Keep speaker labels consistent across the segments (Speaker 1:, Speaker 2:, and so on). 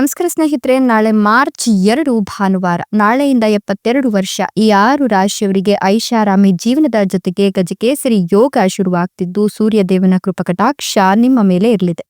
Speaker 1: ನಮಸ್ಕಾರ ಸ್ನೇಹಿತರೆ, ನಾಳೆ ಮಾರ್ಚ್ ಎರಡು, ಭಾನುವಾರ, ನಾಳೆಯಿಂದ ಎಪ್ಪತ್ತೆರಡು ವರ್ಷ, ಈ ಆರು ರಾಶಿಯವರಿಗೆ ಐಷಾರಾಮಿ ಜೀವನದ ಜೊತೆಗೆ ಗಜಕೇಸರಿ ಯೋಗ ಶುರುವಾಗ್ತಿದ್ದು ಸೂರ್ಯ ದೇವನ ಕೃಪಕಟಾಕ್ಷ ನಿಮ್ಮ ಮೇಲೆ ಇರಲಿದೆ.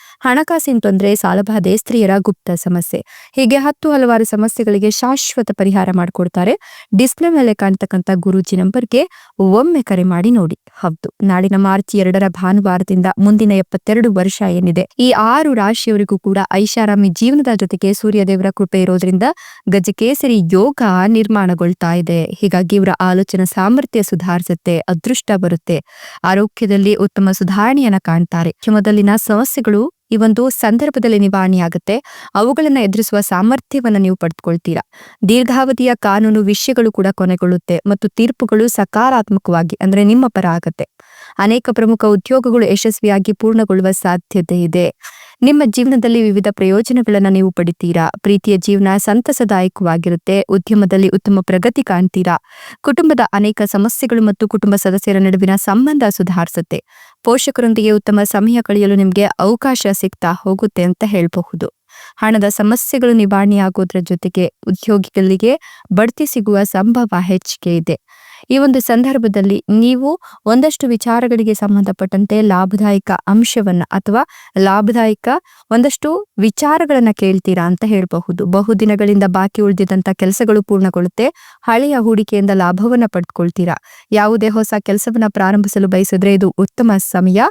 Speaker 1: ಹಣಕಾಸಿನ ತೊಂದರೆ ಸಾಲಬಾಧೆ ಸ್ತ್ರೀಯರ ಗುಪ್ತ ಸಮಸ್ಯೆ. ಹೀಗೆ ಹತ್ತು ಹಲವಾರು ಸಮಸ್ಯೆಗಳಿಗೆ ಶಾಶ್ವತ ಪರಿಹಾರ ಮಾಡಿಕೊಡ್ತಾರೆ. ಡಿಸ್ಪ್ಲೇ ಮೇಲೆ ಕಾಣ್ತಕ್ಕಂಥ ಗುರೂಜಿ ನಂಬರ್ಗೆ ಒಮ್ಮೆ ಕರೆ ಮಾಡಿ ನೋಡಿ. ಹೌದು ನಾಡಿನ ಮಾರ್ಚ್ ಎರಡರ ಭಾನುವಾರದಿಂದ ಮುಂದಿನ ಎಪ್ಪತ್ತೆರಡು ವರ್ಷ ಏನಿದೆ. ಈ ಆರು ರಾಶಿಯವರಿಗೂ ಕೂಡ ಐಷಾರಾಮಿ ಜೀವನದ ಜೊತೆಗೆ ಸೂರ್ಯದೇವರ ಕೃಪೆ ಇರೋದ್ರಿಂದ ಗಜಕೇಸರಿ ಯೋಗ ನಿರ್ಮಾಣಗೊಳ್ತಾ ಇದೆ. ಹೀಗಾಗಿ ಇವರ ಆಲೋಚನಾ ಸಾಮರ್ಥ್ಯ ಸುಧಾರಿಸುತ್ತೆ, ಅದೃಷ್ಟ ಬರುತ್ತೆ. ಆರೋಗ್ಯದಲ್ಲಿ ಉತ್ತಮ ಸುಧಾರಣೆಯನ್ನ ಕಾಣ್ತಾರೆ. ಕ್ಷಮದಲ್ಲಿನ ಸಮಸ್ಯೆಗಳು ಈ ಒಂದು ಸಂದರ್ಭದಲ್ಲಿ ನಿವಾರಣೆಯಾಗುತ್ತೆ. ಅವುಗಳನ್ನ ಎದುರಿಸುವ ಸಾಮರ್ಥ್ಯವನ್ನ ನೀವು ಪಡೆದುಕೊಳ್ತೀರಾ ದೀರ್ಘಾವಧಿಯ ಕಾನೂನು ವಿಷಯಗಳು ಕೂಡ ಕೊನೆಗೊಳ್ಳುತ್ತೆ ಮತ್ತು ತೀರ್ಪುಗಳು ಸಕಾರಾತ್ಮಕವಾಗಿ, ಅಂದ್ರೆ ನಿಮ್ಮ ಪರ ಆಗತ್ತೆ. ಅನೇಕ ಪ್ರಮುಖ ಉದ್ಯೋಗಗಳು ಯಶಸ್ವಿಯಾಗಿ ಪೂರ್ಣಗೊಳ್ಳುವ ಸಾಧ್ಯತೆ ಇದೆ. ನಿಮ್ಮ ಜೀವನದಲ್ಲಿ ವಿವಿಧ ಪ್ರಯೋಜನಗಳನ್ನು ನೀವು ಪಡಿತೀರಾ? ಪ್ರೀತಿಯ ಜೀವನ ಸಂತಸದಾಯಕವಾಗಿರುತ್ತೆ. ಉದ್ಯಮದಲ್ಲಿ ಉತ್ತಮ ಪ್ರಗತಿ ಕಾಣ್ತೀರಾ? ಕುಟುಂಬದ ಅನೇಕ ಸಮಸ್ಯೆಗಳು ಮತ್ತು ಕುಟುಂಬ ಸದಸ್ಯರ ನಡುವಿನ ಸಂಬಂಧ ಸುಧಾರಿಸುತ್ತೆ. ಪೋಷಕರೊಂದಿಗೆ ಉತ್ತಮ ಸಮಯ ಕಳೆಯಲು ನಿಮಗೆ ಅವಕಾಶ ಸಿಗ್ತಾ ಹೋಗುತ್ತೆ ಅಂತ ಹೇಳಬಹುದು. ಹಣದ ಸಮಸ್ಯೆಗಳು ನಿವಾರಣೆಯಾಗೋದ್ರ ಜೊತೆಗೆ ಉದ್ಯೋಗಿಗಳಿಗೆ ಬಡ್ತಿ ಸಿಗುವ ಸಂಭವ ಹೆಚ್ಚಿಗೆ ಇದೆ. ಈ ಒಂದು ಸಂದರ್ಭದಲ್ಲಿ ನೀವು ಒಂದಷ್ಟು ವಿಚಾರಗಳಿಗೆ ಸಂಬಂಧಪಟ್ಟಂತೆ ಲಾಭದಾಯಕ ಅಂಶವನ್ನ ಅಥವಾ ಲಾಭದಾಯಕ ಒಂದಷ್ಟು ವಿಚಾರಗಳನ್ನ ಕೇಳ್ತೀರಾ ಅಂತ ಹೇಳಬಹುದು. ಬಹುದಿನಗಳಿಂದ ಬಾಕಿ ಉಳಿದಿದ್ದಂತ ಕೆಲಸಗಳು ಪೂರ್ಣಗೊಳ್ಳುತ್ತೆ. ಹಳೆಯ ಹೂಡಿಕೆಯಿಂದ ಲಾಭವನ್ನ ಪಡ್ಕೊಳ್ತೀರಾ? ಯಾವುದೇ ಹೊಸ ಕೆಲಸವನ್ನ ಪ್ರಾರಂಭಿಸಲು ಬಯಸಿದ್ರೆ ಇದು ಉತ್ತಮ ಸಮಯ.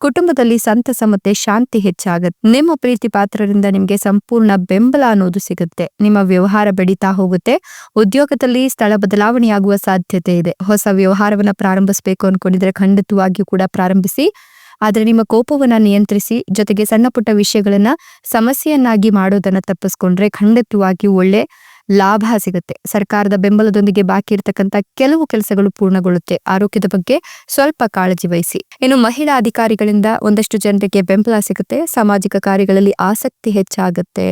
Speaker 1: ಕುಟುಂಬದಲ್ಲಿ ಸಂತಸ ಮತ್ತೆ ಶಾಂತಿ ಹೆಚ್ಚಾಗುತ್ತೆ ನಿಮ್ಮ ಪ್ರೀತಿ ಪಾತ್ರರಿಂದ ನಿಮಗೆ ಸಂಪೂರ್ಣ ಬೆಂಬಲ ಅನ್ನೋದು ಸಿಗುತ್ತೆ. ನಿಮ್ಮ ವ್ಯವಹಾರ ಬೆಳೀತಾ ಹೋಗುತ್ತೆ. ಉದ್ಯೋಗದಲ್ಲಿ ಸ್ಥಳ ಬದಲಾವಣೆಯಾಗುವ ಸಾಧ್ಯತೆ ಇದೆ. ಹೊಸ ವ್ಯವಹಾರವನ್ನ ಪ್ರಾರಂಭಿಸಬೇಕು ಅನ್ಕೊಂಡಿದ್ರೆ ಖಂಡಿತವಾಗಿಯೂ ಕೂಡ ಪ್ರಾರಂಭಿಸಿ. ಆದರೆ ನಿಮ್ಮ ಕೋಪವನ್ನ ನಿಯಂತ್ರಿಸಿ, ಜೊತೆಗೆ ಸಣ್ಣ ಪುಟ್ಟ ವಿಷಯಗಳನ್ನ ಸಮಸ್ಯೆಯನ್ನಾಗಿ ಮಾಡೋದನ್ನ ತಪ್ಪಿಸ್ಕೊಂಡ್ರೆ ಖಂಡಿತವಾಗಿಯೂ ಒಳ್ಳೆ ಲಾಭ ಸಿಗುತ್ತೆ. ಸರ್ಕಾರದ ಬೆಂಬಲದೊಂದಿಗೆ ಬಾಕಿ ಇರತಕ್ಕಂತ ಕೆಲವು ಕೆಲಸಗಳು ಪೂರ್ಣಗೊಳ್ಳುತ್ತೆ. ಆರೋಗ್ಯದ ಬಗ್ಗೆ ಸ್ವಲ್ಪ ಕಾಳಜಿ ವಹಿಸಿ. ಇನ್ನು ಮಹಿಳಾ ಅಧಿಕಾರಿಗಳಿಂದ ಒಂದಷ್ಟು ಜನರಿಗೆ ಬೆಂಬಲ ಸಿಗುತ್ತೆ. ಸಾಮಾಜಿಕ ಕಾರ್ಯಗಳಲ್ಲಿ ಆಸಕ್ತಿ ಹೆಚ್ಚಾಗುತ್ತೆ.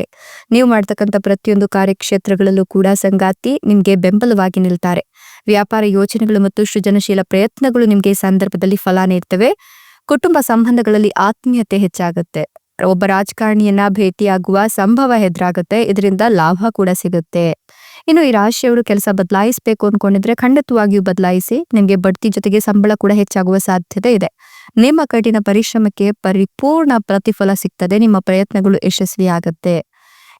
Speaker 1: ನೀವು ಮಾಡ್ತಕ್ಕಂಥ ಪ್ರತಿಯೊಂದು ಕಾರ್ಯಕ್ಷೇತ್ರಗಳಲ್ಲೂ ಕೂಡ ಸಂಗಾತಿ ನಿಮ್ಗೆ ಬೆಂಬಲವಾಗಿ ನಿಲ್ತಾರೆ. ವ್ಯಾಪಾರ ಯೋಜನೆಗಳು ಮತ್ತು ಸೃಜನಶೀಲ ಪ್ರಯತ್ನಗಳು ನಿಮ್ಗೆ ಈ ಸಂದರ್ಭದಲ್ಲಿ ಫಲ ನೀಡ್ತವೆ ಕುಟುಂಬ ಸಂಬಂಧಗಳಲ್ಲಿ ಆತ್ಮೀಯತೆ ಹೆಚ್ಚಾಗುತ್ತೆ. ಒಬ್ಬ ರಾಜಕಾರಣಿಯನ್ನ ಭೇಟಿಯಾಗುವ ಸಂಭವ ಎದುರಾಗುತ್ತೆ. ಇದರಿಂದ ಲಾಭ ಕೂಡ ಸಿಗುತ್ತೆ. ಇನ್ನು ಈ ರಾಶಿಯವರು ಕೆಲಸ ಬದಲಾಯಿಸಬೇಕು ಅನ್ಕೊಂಡಿದ್ರೆ ಖಂಡಿತವಾಗಿಯೂ ಬದಲಾಯಿಸಿ ನಿಮಗೆ ಬಡ್ತಿ ಜೊತೆಗೆ ಸಂಬಳ ಕೂಡ ಹೆಚ್ಚಾಗುವ ಸಾಧ್ಯತೆ ಇದೆ. ನಿಮ್ಮ ಕಠಿಣ ಪರಿಶ್ರಮಕ್ಕೆ ಪರಿಪೂರ್ಣ ಪ್ರತಿಫಲ ಸಿಗ್ತದೆ. ನಿಮ್ಮ ಪ್ರಯತ್ನಗಳು ಯಶಸ್ವಿಯಾಗತ್ತೆ.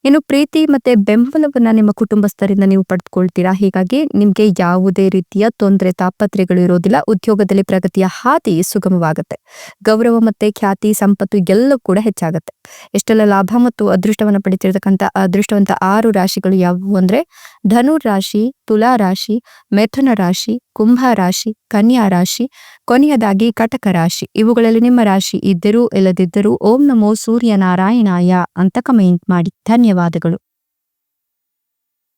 Speaker 1: ಇನ್ನು ಪ್ರೀತಿ ಮತ್ತೆ ಬೆಂಬಲವನ್ನ ನಿಮ್ಮ ಕುಟುಂಬಸ್ಥರಿಂದ ನೀವು ಪಡೆದುಕೊಳ್ತೀರಾ? ಹೀಗಾಗಿ ನಿಮ್ಗೆ ಯಾವುದೇ ರೀತಿಯ ತೊಂದರೆ, ತಾಪತ್ರೆಗಳು ಇರೋದಿಲ್ಲ. ಉದ್ಯೋಗದಲ್ಲಿ ಪ್ರಗತಿಯ ಹಾದಿ ಸುಗಮವಾಗುತ್ತೆ. ಗೌರವ ಮತ್ತೆ ಖ್ಯಾತಿ, ಸಂಪತ್ತು ಎಲ್ಲ ಕೂಡ ಹೆಚ್ಚಾಗುತ್ತೆ. ಎಷ್ಟೆಲ್ಲ ಲಾಭ ಮತ್ತು ಅದೃಷ್ಟವನ್ನ ಪಡಿತಿರ್ತಕ್ಕಂಥ ಅದೃಷ್ಟವಂತ ಆರು ರಾಶಿಗಳು ಯಾವುವು ಅಂದ್ರೆ ಧನು ರಾಶಿ, ತುಲಾ ರಾಶಿ, ಮಿಥುನ ರಾಶಿ ಕುಂಭ ರಾಶಿ, ಕನ್ಯಾ ರಾಶಿ, ಕೊನೆಯದಾಗಿ ಕಟಕ ರಾಶಿ. ಇವುಗಳಲ್ಲಿ ನಿಮ್ಮ ರಾಶಿ ಇದ್ದರೂ, ಇಲ್ಲದಿದ್ದರೂ ಓಂ ನಮೋ ಸೂರ್ಯನಾರಾಯಣಾಯ ಅಂತ ಕಮೆಂಟ್ ಮಾಡಿ. ಧನ್ಯವಾದಗಳು.